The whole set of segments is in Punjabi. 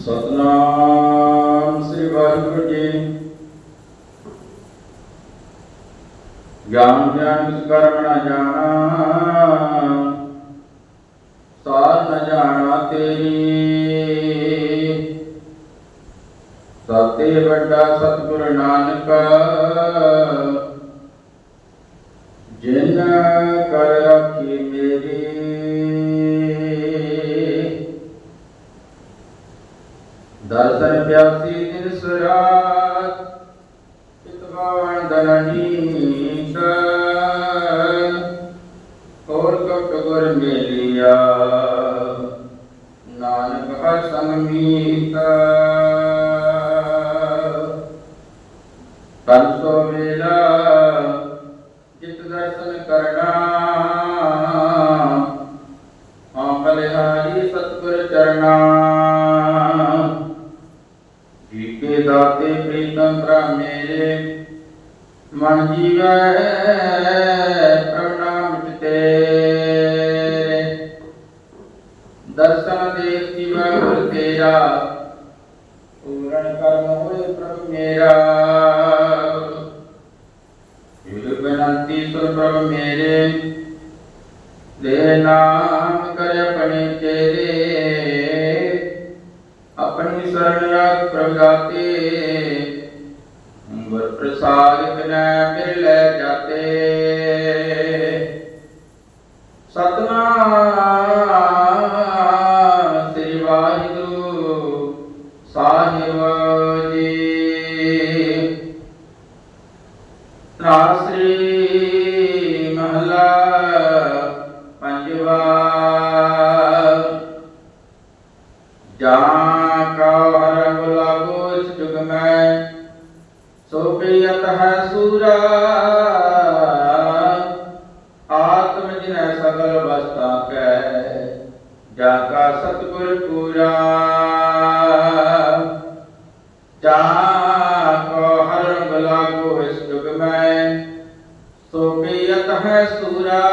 ਸਤਨਾਮ ਸ੍ਰੀ ਵਾਹਿਗੁਰੂ ਜੀ। ਗਿਆਨ ਗਿਆਨ ਕਿਸ ਕਰਮ ਨ ਜਾਣਾ ਸਾਰ ਨ ਜਾਣਾ ਤੇਰੀ। ਸਤੇ ਵੱਡਾ ਸਤਿਗੁਰ ਨਾਨਕ, ਜਿਨ ਕਰ ਰੱਖੀ ਦਰਸ਼ਨ ਪਿਆਸੀ ਦਿਨ ਸੁਰਾਤ ਪਿਤਵਾਨ ਦਰਨੀਤ ਹੋਰ ਕਟ ਗੁਰ ਮੇਲਿਆ। ਨਾਨਕ ਹਰ ਸੰਗ ਮੀਤ। ਤਨਸੋ ਦਾਤੇ ਪ੍ਰੀਤਮ ਭਰਾ ਮੇਰੇ, ਮਨ ਜੀਵੈ ਪ੍ਰਭ ਤੇਰੇ। ਦਰਸ਼ਨ ਦੇਖ ਜੀਵੈ ਗੁਰ ਤੇਰਾ, ਪੂਰਨ ਕਰਮ ਹੋਏ ਪ੍ਰਭ ਮੇਰਾ। ਯੁਗ ਬੇਨੰਤੀ ਸੁਰ ਪ੍ਰਭ ਮੇਰੇ ਦੇ ਨਾਮ ਕਰੇ ਆਪਣੇ ਤੇਰੇ ਆਪਣੀ ਸਰਣ ਰਾਖ ਪ੍ਰਭ ਦਾਤੇ ਗੁਰ ਪ੍ਰਸਾਦ ਬਿਨੈ ਮਿਲ ਲੈ ਜਾਤੇ। ਸਤਨਾਮ ਇਸ ਸੋ ਪ੍ਰਿਯਤ ਹੈ ਸੂਰਾ। ਆਤਮ ਜਿਨੈ ਸਗਲ ਵਸਤਾ ਕੈ ਜਾ ਕਾ ਸਤਿਗੁਰ ਪੂਰਾ। ਜਾ ਕੋ ਹਰ ਰੰਗ ਲਾਗੋ ਇਸ ਜੁਗ ਮੈਂ ਸੋ ਪ੍ਰਿਯਤ ਹੈ ਸੂਰਾ।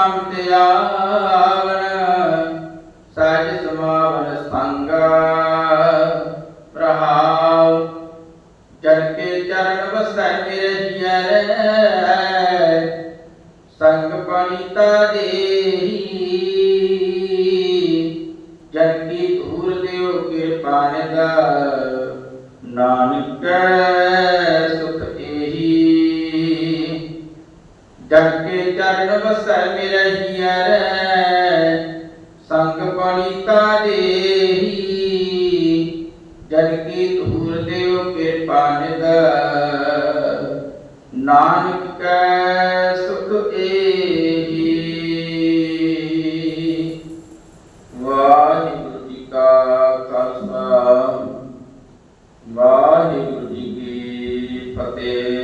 ਨਾਮ ਤੇ ਸਹਿਜ ਸਮਾਵਨ ਸੰਗ, ਪ੍ਰਹਾਉ, ਜਨ ਕੇ ਚਰਨ ਵਸੈ ਮੇਰੇ ਜੀਐ ਸੰਗ ਪਣੀਤਾ ਦੇਹੀ। ਜਨ ਕੀ ਧੂਰ ਦਿਓ ਕਿਰਪਾ ਨਿਦਾ ਨਾਨਕ ਸੁਖ ਏਹੀ ਜਨ ਵਸੈ ਮਿਰਹੀਐ ਰਹਿ ਸੰਗ ਪਣੀਤਾ ਦੇਹੀ। ਜਨ ਕੀ ਧੂਰ ਦੇਵ ਕਿਰਪਾ ਨਿਦ ਨਾਨਕ ਕੈ ਸੁਖ ਏਹੀ। ਵਾਹਿਗੁਰੂ ਜੀ ਕਾ ਖਾਲਸਾ। ਵਾਹਿਗੁਰੂ ਜੀ ਕੀ ਫਤਿਹ।